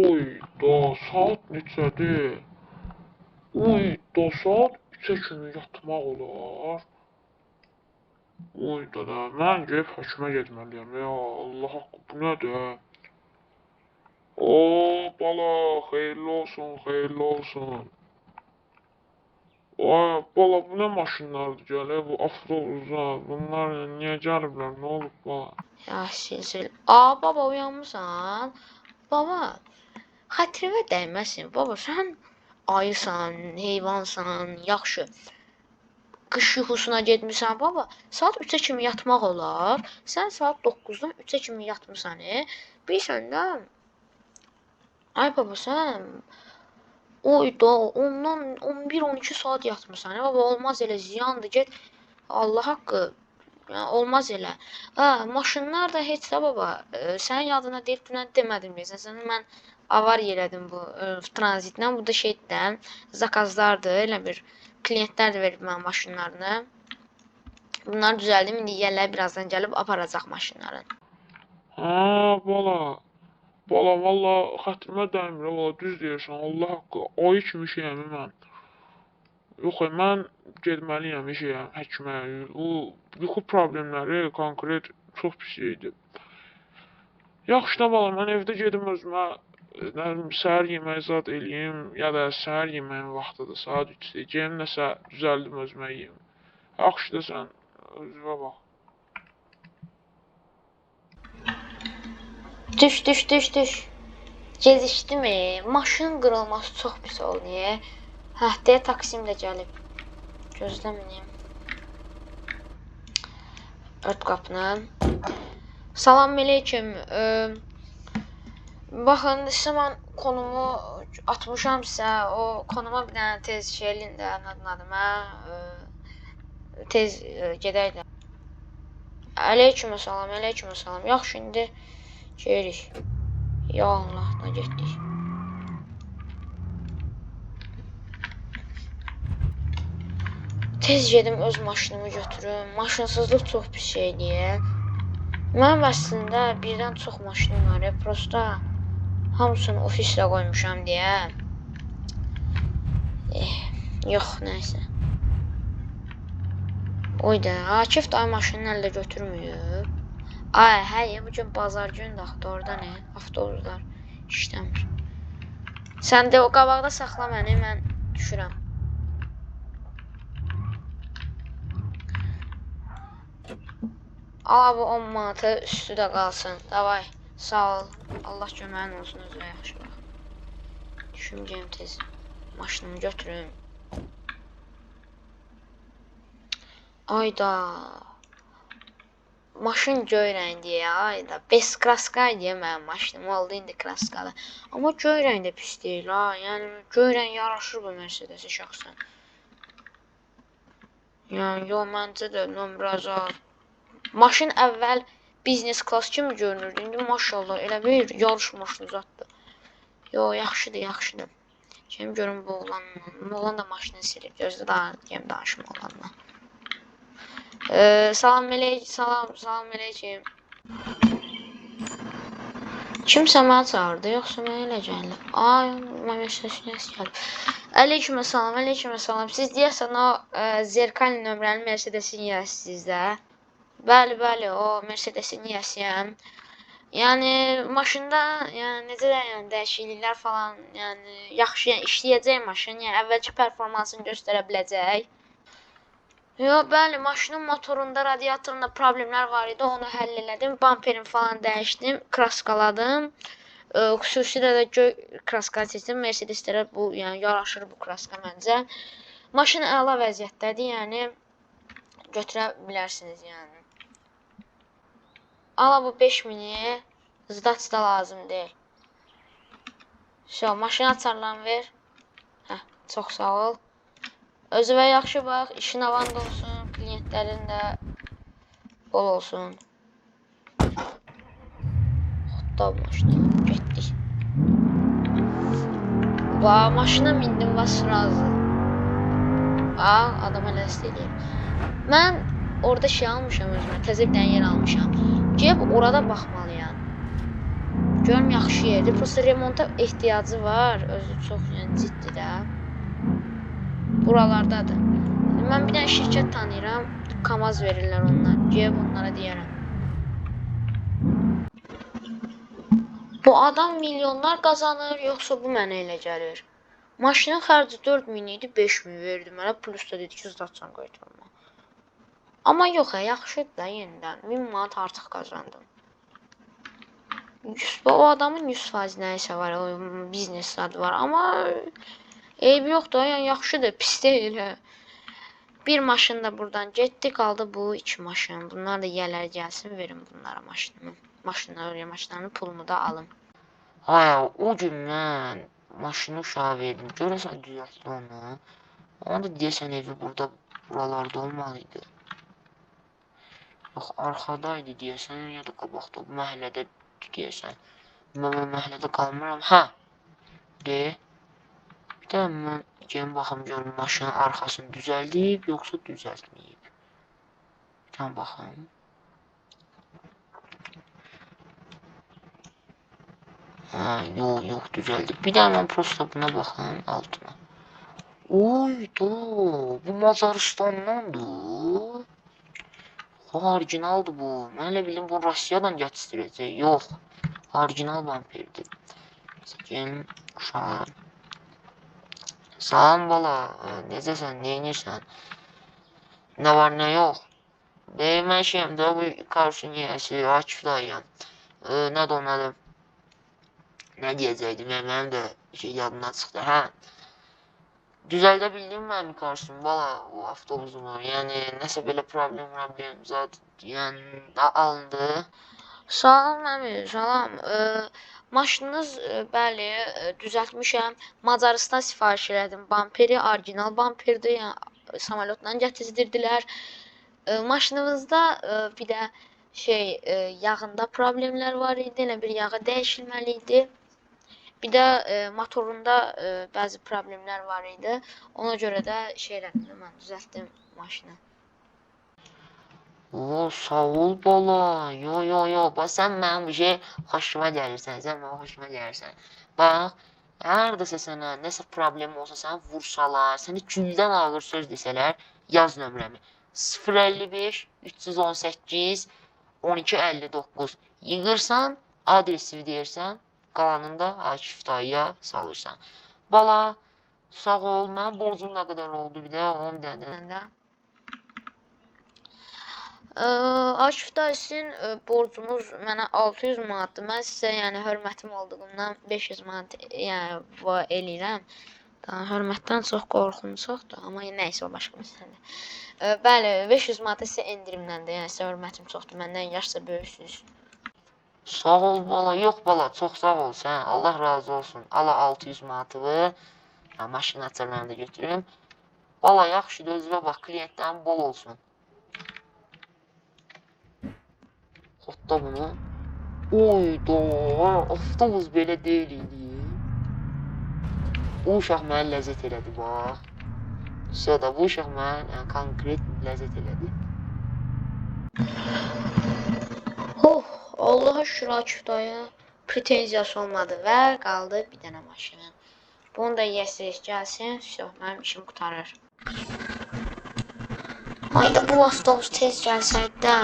Oy, da saat neçədir? Oy, da saat 3-ə kimi yatmaq olar. Oy da da, mən gedib həkimə getməliyəm. Ya Allah haqqı, bu nədir? O, bala, xeyirli olsun, xeyirli olsun. Ay, bala, bu nə maşınlardır gəlir? Bu avtobuslar, bunlar niyə gəliblər? Nə olub bala? Ya silsil. Aa baba uyanmışsan. Baba xətrimə dəyməsin. Baba sən ayısan, heyvansan, yaxşı. Qış yuxusuna getmisən baba. Saat 3-ə kimi yatmaq olar. Sən saat 9-dan 3-ə kimi yatmısan, e? Bilirsən də? Ay baba sən Oy da ondan 11-12 saat yatmısan. E baba olmaz elə ziyandır. Get Allah haqqı olmaz elə. Ha, maşınlar da heç də baba. E, sənin yadına deyib dünən demədim deyəsən. Səni mən avar elədim bu e, tranzitlə. Bu da şeydən zakazlardır. Elə bir klientlər də verib mənə maşınlarını. Bunları düzəldim. İndi yəllər birazdan gəlib aparacaq maşınları. Hə, bala. Bala, valla xətrimə dəymir, valla düz deyirsən. Allah haqqı, ayı kimi şeyəm mən. Yox, e, mən getməliyəm işə, həkimə. O yuxu problemləri konkret çox pis idi. Yaxşı da bala, mən evdə gedim özümə bilim, səhər yeməyi zad eləyim, ya da səhər yeməyin vaxtıdır, saat 3-dür. Gedim nəsə düzəldim özümə yeyim. Yaxşı da sən özünə bax. Düş, düş, düş, düş. Gecikdi mi? Maşın qırılması çox pis oldu. e. Hə, deyə taksim də gəlib. Gözləməyim. Ört qapını. Salam aleyküm. Ee, baxın, sizə mən konumu atmışam sizə. O konuma bir dənə tez şey eləyin də, adını adıma. Ee, tez e, gedək də. Aleyküm salam, aleyküm salam. Yaxşı, indi gedirik. Ya Allah, nə getdik. Tez gedim öz maşınımı götürüm. Maşınsızlıq çox pis şeydir. Mənim əslində birdən çox maşınım var. ya, Prosta hamısını ofislə qoymuşam deyə. Eh, yox, nəysə. Oy da, Akif maşını əldə götürmüyor. Ay, hə, ya, bu gün bazar gündür axı, orada nə? Avtobuslar işləmir. Sən də o qabaqda saxla məni, mən düşürəm. Al bu 10 manatı üstü də qalsın. Davay. Sağ ol. Allah köməyin olsun özünə yaxşı bax. Düşüncəm tez. Maşınımı götürüm. Ayda. Maşın göy rəngdir ya. Ayda. Bes kraska idi mənim maşınım oldu indi kraskalı. Amma göy rəng də pis deyil ha. Yəni göy rəng yaraşır bu Mercedes-ə şəxsən. Yəni yo məncə də nömrə zat Maşın əvvəl biznes klass kimi görünürdü. İndi maşallah elə bir yarış maşını zatdır. Yo, yaxşıdır, yaxşıdır. Kim görüm bu oğlanla. Bu oğlan da maşını silib. Gözlə daha gem danışım oğlanla. Ee, salam melek, salam, salam melekim. Kimsə məni çağırdı, yoxsa mənə elə gəlir. Ay, mən səsini gəlib. Aleyküm salam, aleyküm salam. Siz deyəsən o e, Zerkal nömrəli Mercedes-in yiyəsiniz də. Bəli, bəli, o Mercedes-in yiyəsiyəm. Yəni maşında, yəni necə deyim, dəyişikliklər falan, yəni yaxşı, yəni işləyəcək maşın, yəni əvvəlki performansını göstərə biləcək. Yo, bəli, maşının motorunda, radiatorunda problemlər var idi, onu həll elədim. Bamperin falan dəyişdim, kraskaladım. Ə, xüsusilə də göy kraska seçdim. Mercedeslərə bu, yəni yaraşır bu kraska məncə. Maşın əla vəziyyətdədir, yəni götürə bilərsiniz yəni. Ala bu 5000-i zdat da lazım deyil. Şo, maşın açarlarını ver. Hə, çox sağ ol. Özünə yaxşı bax, işin avand olsun, klientlərin də bol olsun. Hatta maşına getdik. Va, maşına mindim və sırası. Va, adama ləst edeyim. Mən orada şey almışam özümə, təzə bir yer almışam. Gəlib orada baxmalıyam. Görüm yaxşı yerdir. Prosta remonta ehtiyacı var. Özü çox yəni ciddi də. Buralardadır. Mən bir dənə şirkət tanıyıram. Kamaz verirlər onlar. Gəlib onlara deyərəm. Bu adam milyonlar qazanır, yoxsa bu mənə elə gəlir? Maşının xərci 4000 idi, 5000 verdi mənə, plus da dedi ki, zdatcan qaytarma. Amma yox, hə, yaxşıdır da yenidən. 1000 manat artıq qazandım. 100, o adamın 100% nəyisə var, o biznes adı var, amma eybi yoxdur, yəni yaxşıdır, pis deyil. hə. Bir maşın da buradan getdi, qaldı bu iki maşın. Bunlar da yerlər gəlsin, verin bunlara maşınımı. Maşınları, öyle maşınların pulunu da alım. Haya o gün mən maşını uşağa verdim. Görəsən düzəltdi onu. Onu da deyəsən evi burada buralarda olmalıydı. Yox arxadaydı deyəsən ya da məhəllədə deyəsən. Mən bu məhəllədə qalmıram. Hə. De. Bir də mən gəlin baxım görüm maşının arxasını düzəldib yoxsa düzəltməyib. Bir dənə baxım. Ha, yok yok düzeldi. Bir daha ben prosta buna bakayım altına. Oy da bu Mazaristandandı. Orijinaldır bu. Mən elə bildim bu Rusiyadan gətirəcək. Yox. Orijinal vampirdir. Səkin uşaq. Salam bala. Hə, necəsən? Neynirsən? Nə var, nə yox? Deməşəm də bu qarşıniyəsi Akif dayıyam. E, hə, nə də onun adı? Nə deyəcəkdim? Hə, mənim də şey yadımdan çıxdı. Hə. Düzeldə bildim mənim karşım valla o avtobusumu. Yəni nəsə belə problem problem zat yəni alındı. Salam əmi, salam. Ee, maşınınız e, bəli, e, düzəltmişəm. Macarıstan sifariş elədim. Bamperi orijinal bamperdir. Yəni samolyotla gətizdirdilər. E, maşınımızda e, bir də şey e, yağında problemlər var idi. Elə bir yağı dəyişilməli idi. Bir də e, motorunda e, bəzi problemlər var idi. Ona görə də şey elədim, mən düzəltdim maşını. O sağ ol bala. Yo yo yo. Bax sən mənim bir şey xoşuma gəlirsən. Sən mənə xoşuma gəlirsən. Bax Hardasa sənə nəsə problem olsa səni vursalar, səni güldən ağır söz desələr, yaz nömrəmi. 055 318 1259 yığırsan, adresi deyirsən, qalanında Akif dayıya salırsan. Bala, sağ ol, mənim borcum nə qədər oldu bir də, onu bir dənə. Məndə. Ə, Akif dayı sizin ə, borcunuz mənə 600 manatdır. Mən sizə yəni hörmətim olduğundan 500 manat yəni va eləyirəm. Daha hörmətdən çox qorxum çoxdur, amma nəysə o başqa məsələdir. Bəli, 500 manat sizə endirimləndir. Yəni sizə hörmətim çoxdur. Məndən yaşca böyüksüz. Sağ ol bala, yox bala, çox sağ ol sən. Allah razı olsun. Ala 600 manatını. Ya maşın açarlarını da götürüm. Bala yaxşıdır, özünə bax, klientlərin bol olsun. Xotda bunu. Oy da, avtobus belə deyil idi. Bu uşaq mənə ləzzət elədi bax. Sonra bu uşaq mənə konkret ləzzət elədi. Oh, Allaha şükür Akif dayı pretenziyası olmadı və qaldı bir dənə maşın. Bunu da yəsiz gəlsin, все, mənim işim qurtarır. Hayda bu avtobus tez gəlsəydi də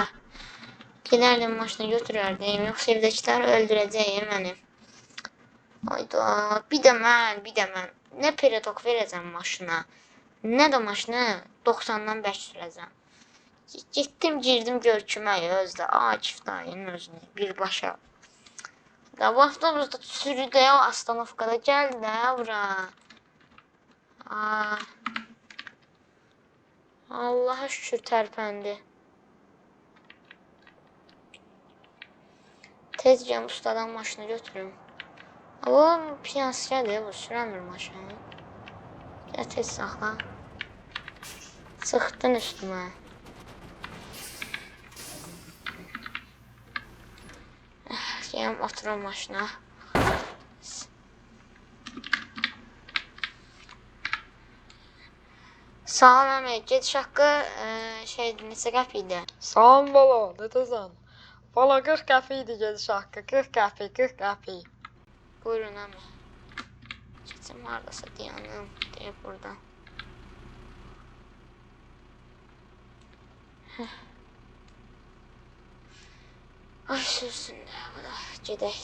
gedərdim maşını götürərdim, yoxsa evdəkilər öldürəcək məni. Hayda, bir də mən, bir də mən nə peredok verəcəm maşına, nə də maşını 90-dan bərk sürəcəm. Getdim girdim görküməyə özdə Akif dayının özünü birbaşa. Da bu avtobusda sürüdə ya astanovkada gəl də bura. Aa. Allaha şükür tərpəndi. Tez gəlin ustadan maşını götürüm. O piyansiyədir bu sürəmir maşını. Gəl tez saxla. Çıxdın üstümə. Gəlin oturum maşına. Salam əmi, gediş haqqı e, şey neçə qəpik idi? Salam bala, necəsən? Valla 40 qəpik idi gediş haqqı. 40 qəpik, 40 qəpik. Buyurun əmi. Keçim hardasa dayanım deyə buradan. Heh. Ay sürsün bu da gedək.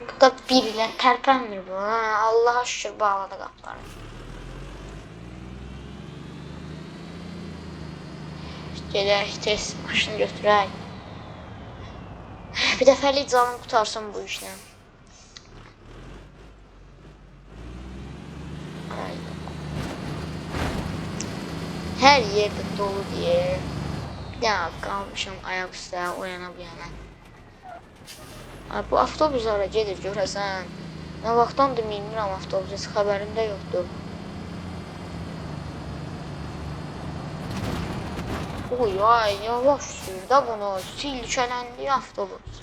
Bu da bir ilə tərpənmir bu. Ha, Allaha şükür bağladı qapıları. Gedək tez maşını götürək. Bir dəfəlik canım qutarsın bu işlə. Ay. Hər yerdə dolu deyə. Ya qalmışam ayaq üstə, o yana bu yana. Ay, bu avtobus hara gedir görəsən? Nə vaxtdandır minmirəm avtobusa, heç xəbərim də yoxdur. Oy ay yavaş sür də bunu. Silkələndi avtobus.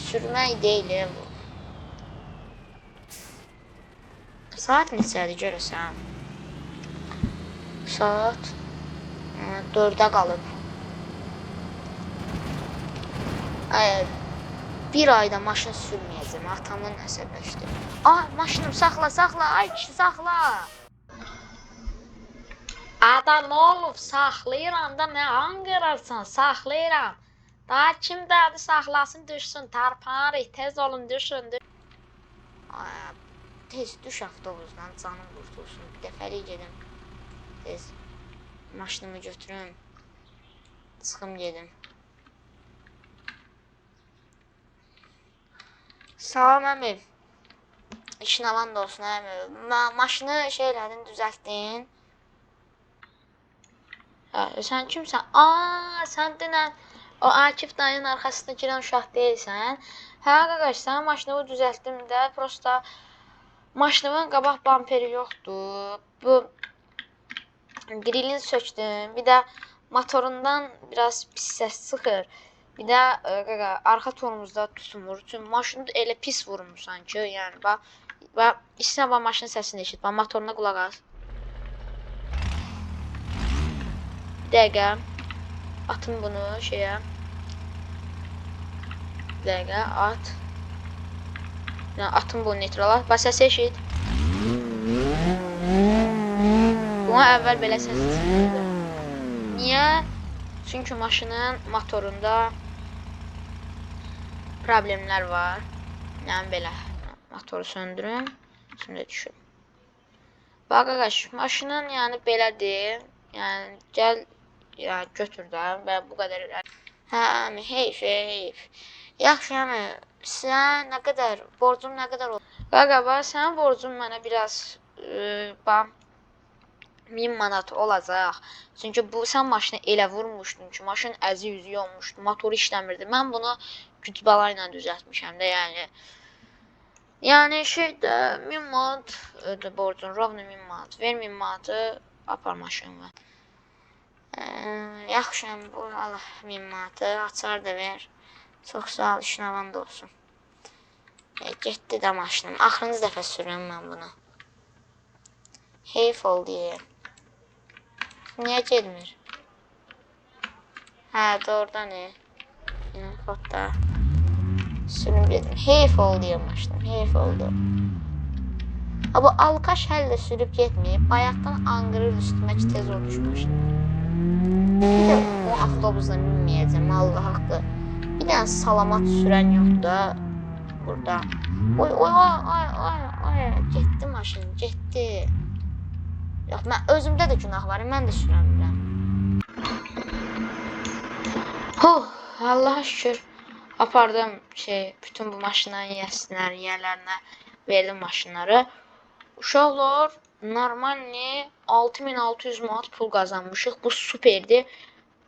Sürmək deyil e, bu. Saat neçədir görəsən? Saat ə, 4-ə qalıb. Ay, bir ayda maşın sürməyəcəm. Atamın əsəbləşdi. Ay, maşınım saxla, saxla. Ay kişi saxla. Ada nə olub? Saxlayıram da nə anqırırsan? Saxlayıram. Daha kim dədi saxlasın düşsün. Tarpanır, tez olun düşün. düş- tez düş avtobusdan canım qurtulsun. Bir dəfəlik gedim. Tez maşınımı götürüm. Çıxım gedim. Salam əmi. İşin avan da olsun əmi. Ma maşını şey elədin, düzəltdin. Hə, sən kimsən? Aa, sən denən o Akif dayının arxasında girən uşaq deyilsən. Hə, qardaş, sənin maşını düzəltdim də, prosta maşınımın qabaq bamperi yoxdur. Bu grilini sökdüm. Bir də motorundan biraz pis səs çıxır. Bir də ə, qaqa arxa tormozda tutmur. Çünki maşını elə pis vurmusan ki, yəni bax bax istə bax maşının səsini eşit. Bax motoruna qulaq as. Bir dəqiqə. Atım bunu şeyə. Bir dəqiqə at. Atım bunu neytrala. Bax səsi eşit. Buna əvvəl belə səs çıxırdı. Niyə? Çünki maşının motorunda problemlər var. Yəni belə motoru söndürüm. Şimdi düşün. Bax qardaş, maşının yəni belədir. Yəni gəl yəni götür də və bu qədər. Hə, heyf, heyf. Yaxşı, əmi, sən nə qədər borcum nə qədər oldu? Qaqa, bax sənin borcun mənə biraz e, bax 1000 manat olacaq. Çünki bu sən maşını elə vurmuşdun ki, maşın əzi yüzü olmuşdu, motoru işləmirdi. Mən bunu güc bala ilə düzəltmişəm də, yəni. Yəni şeydə 1000 manat ödü borcun, rovno 1000 manat. Ver 1000 manatı, apar maşınımı. Ee, yaxşı, bu Allah 1000 manatı, açar da ver. Çox sağ ol, işin avanda olsun. E, getdi də maşınım. Axırıncı dəfə sürürəm mən bunu. Heyf oldu ya. Niyə getmir? Hə, doğrudan e. Yəni, xodda. Sürüm gedim. Heyf oldu ya maşınım, heyf oldu. Ha, bu alkaş həll də sürüb getməyib. Bayaqdan anqırır üstümə ki, tez ol düş maşın. Bir də o avtobusla minməyəcəm, Allah haqqı. Dənə salamat sürən yoxdur da burada. Oy, oy, ay, ay, ay, ay, getdi maşın, getdi. Yox, mən özümdə də günah var, mən də sürə bilmirəm. Huh, Allaha şükür. Apardım şey, bütün bu maşınların yiyəsinə, yiyələrinə verdim maşınları. Uşaqlar, normalni 6600 manat pul qazanmışıq. Bu superdir.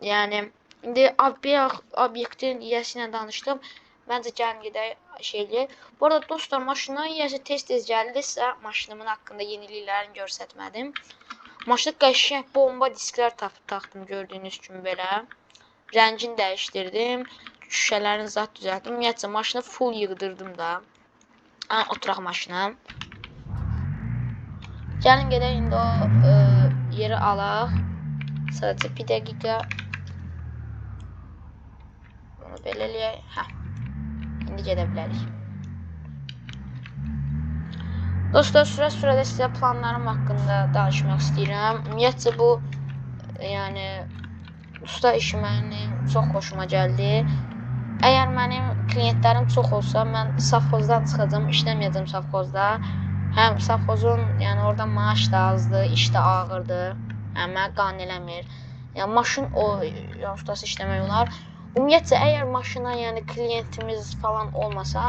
Yəni indi obyekt obyektin yiyəsi ilə danışdım. Məncə gəlin gedək şey eləyək. Bu arada dostlar, maşının yiyəsi tez-tez gəldisə, maşınımın haqqında yeniliklərini göstərmədim. Maşına qəşəng bomba disklər tapıb taxdım gördüyünüz kimi belə. Rəngini dəyişdirdim. Şüşələrini zat düzəltdim. Ümumiyyətcə maşını full yığdırdım da. Ən oturaq maşınım. Gəlin gedək indi o ə, yeri alaq. Sadəcə bir dəqiqə. Bunu belə eləyək. Hə. İndi gedə bilərik. Dostlar, sürə-sürədə sizə planlarım haqqında danışmaq istəyirəm. Ümumiyyətcə bu yəni usta işi mənim çox xoşuma gəldi. Əgər mənim klientlərim çox olsa, mən safxozdan çıxacağam, işləməyəcəm safxozda. Həm safxozun, yəni orada maaş da azdır, iş də ağırdır. Yəni mənə qane eləmir. Yəni maşın o yəni ustası işləmək olar. Ümumiyyətcə əgər maşına, yəni klientimiz falan olmasa,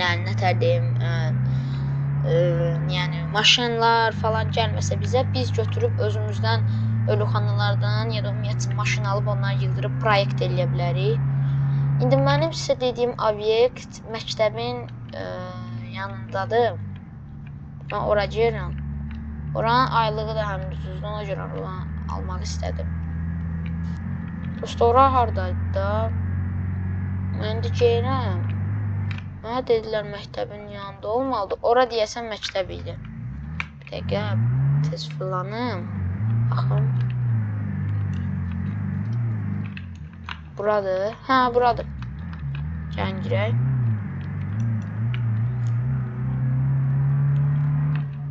yəni nətər deyim, ə, ə, yəni maşınlar falan gəlməsə bizə biz götürüb özümüzdən ölüxanalardan ya da ümumiyyətcə maşın alıb onları yığdırıb proyekt eləyə bilərik. İndi mənim sizə dediyim obyekt məktəbin ə, yanındadır. Mən ora gedirəm. Oranın aylığı da həm düzdür, ona görə oranı almaq istədim. Ora hardaydı da? Mən də gedirəm. Mənə dedilər məktəbin yanında olmalıdır. Ora deyəsən məktəb idi. Bir dəqiqə tez fırlanım. Baxın. Buradır. Hə, buradır. Gəlin girək.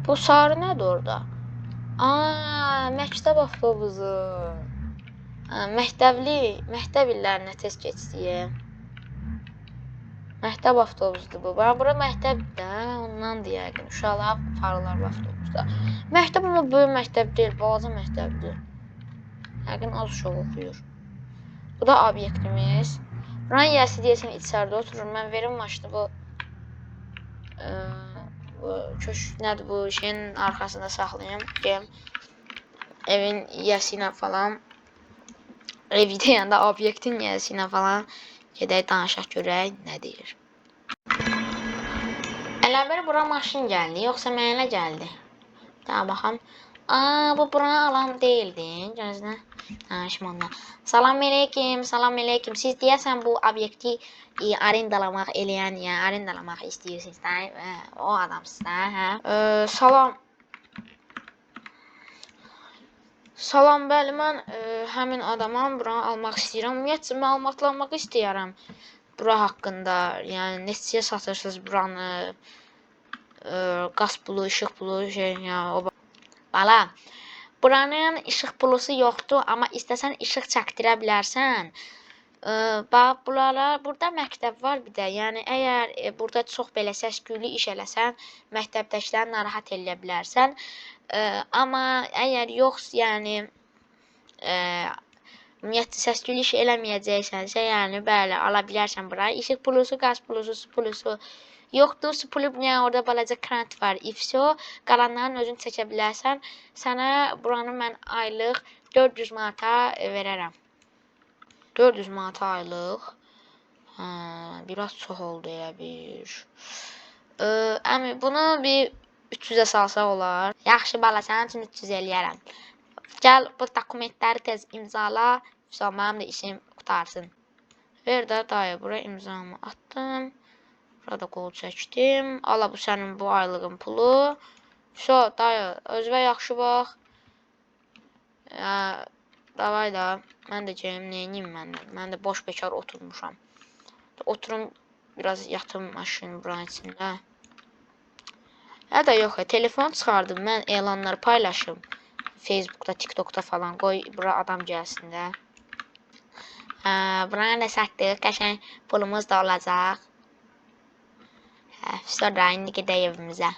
Bu sarı nədir orada? Aa, məktəb avtobusu. Məktəbli, məktəb illərinə tez keçdiyim. Məktəb avtobusudur bu. Bax, bura məktəbdir də, ondandır yəqin. Uşaqlar aparırlar bu avtobusda. Məktəb amma böyük məktəb deyil, balaca məktəbdir. Yəqin az uşaq oxuyur. Bu da obyektimiz. Buranın yiyəsi deyəsən içəridə oturur. Mən verim maşını bu ə, bu köşk nədir bu şeyin arxasında saxlayım. Gem evin yiyəsi ilə falan evi deyəndə obyektin yiyəsi ilə falan gedək danışaq görək nə deyir. Elə bir bura maşın gəldi, yoxsa mənə gəldi? Daha baxam. Aa, bu buranı alan değildi. Gözlə. Danışma ondan. Salam aleyküm, salam aleyküm. Siz deyəsən bu obyekti e, arendalamaq eləyən, yəni arendalamaq istəyirsiniz də, hə, o adamsınız da, hə? Ee, salam. Salam, bəli, mən e, həmin adamam, buranı almaq istəyirəm. Ümumiyyətcə məlumatlanmaq istəyirəm bura haqqında. Yəni neçəyə satırsınız buranı? E, qaz pulu, işıq pulu, şey, yəni o Bala, buranın işıq pulusu yoxdur, amma istəsən işıq çəkdirə bilərsən. Ə, bax, bunlara burada məktəb var bir də. Yəni əgər e, burada çox belə səs-küylü iş eləsən, məktəbdəkiləri narahat eləyə bilərsən. Ə, amma əgər yox, yəni ə, ümumiyyətlə səs-küylü iş eləməyəcəksənsə, yəni bəli, ala bilərsən bura. İşıq pulusu, qaz pulusu, su pulusu yoxdur. Su pulu yəni orada balaca krant var. İfso, qalanların özün çəkə bilərsən. Sənə buranı mən aylıq 400 manata e, verərəm. 400 manat aylıq. Hə, biraz çox oldu elə bir. Ə, əmi bunu bir 300-ə salsaq olar. Yaxşı bala, sənin üçün 300 eləyərəm. Gəl bu dokumentləri tez imzala. Sonra mənim də işim qutarsın. Ver də dayı, bura imzamı atdım. Burada qol çəkdim. Ala bu sənin bu aylığın pulu. So, dayı, özünə yaxşı bax. Hə, davay da. Də gedim, neyniyim mən də? Mən də boş bekar oturmuşam. Oturum, biraz yatım maşının buranın içində. Ya da yox, telefon çıxardım, mən elanları paylaşım. Facebookda, TikTokda falan qoy bura adam gəlsin də. Hə, buranı da satdıq, qəşəng pulumuz da olacaq. Hə, sonra indi gedək evimizə.